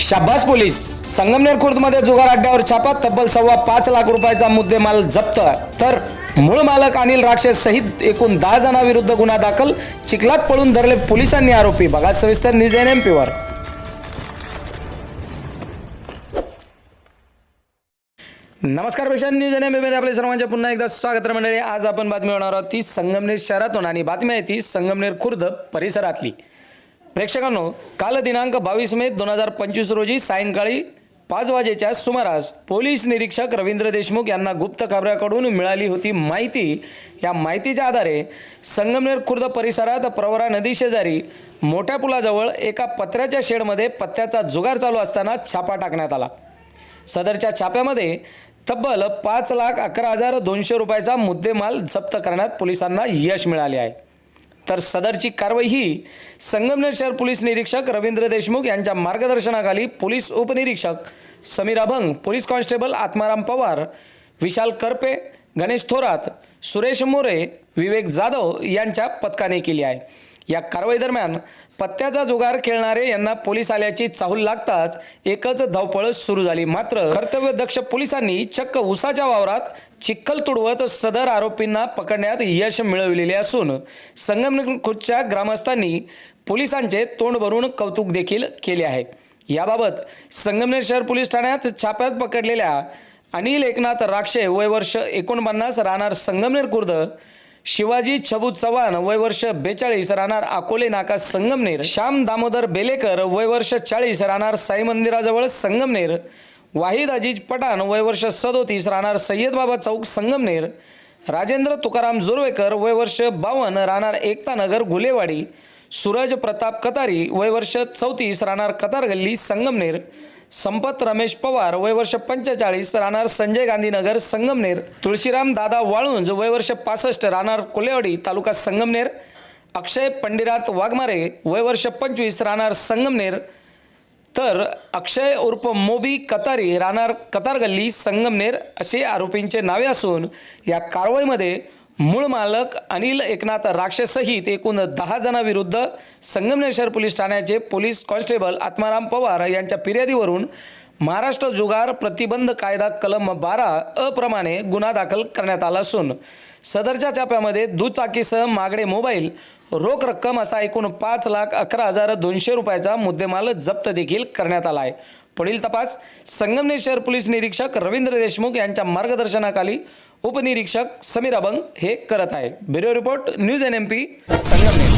शाब्बास police. Sangamner खुर्दमध्ये जुगार अड्ड्यावर छापा तब्बल सव्वा पाच लाख रुपयाचा मुद्देमाल जप्त. तर मूळ मालक अनिल राक्षस सहित एकूण दहा जणांविरुद्ध गुन्हा दाखल. चिखलात पळून धरले पोलिसांनी आरोपी. बघा सविस्तर न्यूज एन एम पीवर नमस्कार पेशान न्यूज एन एममध्ये आपले सर्वांचे पुन्हा एकदा स्वागत मंडळी. आज आपण बातमी होणार आहोत ती संगमनेर शहरातून आणि बातमी आहे ती संगमनेर खुर्द परिसरातली. प्रेक्षकांनो काल दिनांक बावीस मे दोन हजार पंचवीस रोजी सायंकाळी पाच वाजेच्या सुमारास पोलीस निरीक्षक रवींद्र देशमुख यांना गुप्त खबऱ्याकडून मिळाली होती माहिती. या माहितीच्या आधारे संगमनेर खुर्द परिसरात प्रवरा नदी शेजारी मोठ्या पुलाजवळ एका पत्र्याच्या शेडमध्ये पत्त्याचा जुगार चालू असताना छापा टाकण्यात आला. सदरच्या छाप्यामध्ये तब्बल पाच लाख अकरा हजार दोनशे रुपयाचा मुद्देमाल जप्त करण्यात पोलिसांना यश मिळाले आहे. तर सदरची कारवाई ही संगमनेर शहर पोलीस निरीक्षक रवींद्र देशमुख यांच्या मार्गदर्शनाखाली पोलीस उपनिरीक्षक समीर अभंग पोलीस कॉन्स्टेबल आत्माराम पवार विशाल करपे गणेश थोरात सुरेश मोरे विवेक जाधव यांच्या पथकाने केली आहे. या कारवाई दरम्यान पत्त्याचा जुगार खेळणारे यांना पोलीस आल्याची चाहूल लागताच एकच धावपळ सुरू झाली. मात्र कर्तव्यदक्ष पोलिसांनी चक्क उसाच्या वावरात चिखल तुडवत सदर आरोपींना पकडण्यात यश मिळविलेले असून संगमनेर खुर्दच्या ग्रामस्थांनी पोलिसांचे तोंड भरून कौतुक देखील केले आहे. याबाबत संगमनेर शहर पोलीस ठाण्यात छाप्यात पकडलेल्या अनिल एकनाथ राक्षे वय वर्ष एकोणपन्नास राहणार संगमनेर खुर्द शिवाजी छबू चव्हाण वय वर्ष बेचाळीस राहणार अकोले नाका संगमनेर. श्याम दामोदर बेलेकर वय वर्ष चाळीस राहणार साई मंदिराजवळ संगमनेर. वाहिद अजीज पठाण वय वर्ष सदोतीस राहणार सय्यदबाबा चौक संगमनेर. राजेंद्र तुकाराम जोरवेकर वय वर्ष बावन्न राहणार एकतानगर गुलेवाडी. सूरज प्रताप कतारी वय वर्ष चौतीस राहणार कतार गल्ली संगमनेर. संपत रमेश पवार वय वर्ष पंचेचाळीस राहणार संजय गांधीनगर संगमनेर. तुळशीराम दादा वाळुंज वय वर्ष पासष्ट राहणार कोलेवाडी तालुका संगमनेर. अक्षय पंडिरात वाघमारे वय वर्ष पंचवीस राहणार संगमनेर. तर अक्षय उर्फ मोबी कतारी राहणार कतार गल्ली संगमनेर असे आरोपींचे नावे असून या कारवाईमध्ये मूळ मालक अनिल एकनाथ राक्षसहित एकूण दहा जणांविरुद्ध संगमनेश्वर पोलीस ठाण्याचे पोलीस कॉन्स्टेबल आत्माराम पवार यांच्या फिर्यादीवरून महाराष्ट्र जुगार प्रतिबंध कायदा कलम बारा अप्रमाणे गुन्हा दाखल करण्यात आला असून सदरच्या छाप्यामध्ये दुचाकीसह मागडे मोबाईल रोख रक्कम असा एकूण पाच लाख अकरा हजार दोनशे रुपयाचा मुद्देमाल जप्त देखील करण्यात आला आहे. पुढील तपास संगमनेश्वर पोलीस निरीक्षक रवींद्र देशमुख यांच्या मार्गदर्शनाखाली उपनिरीक्षक समीर अबंग हे करत आहे. Bureau report news N M P Sangamner.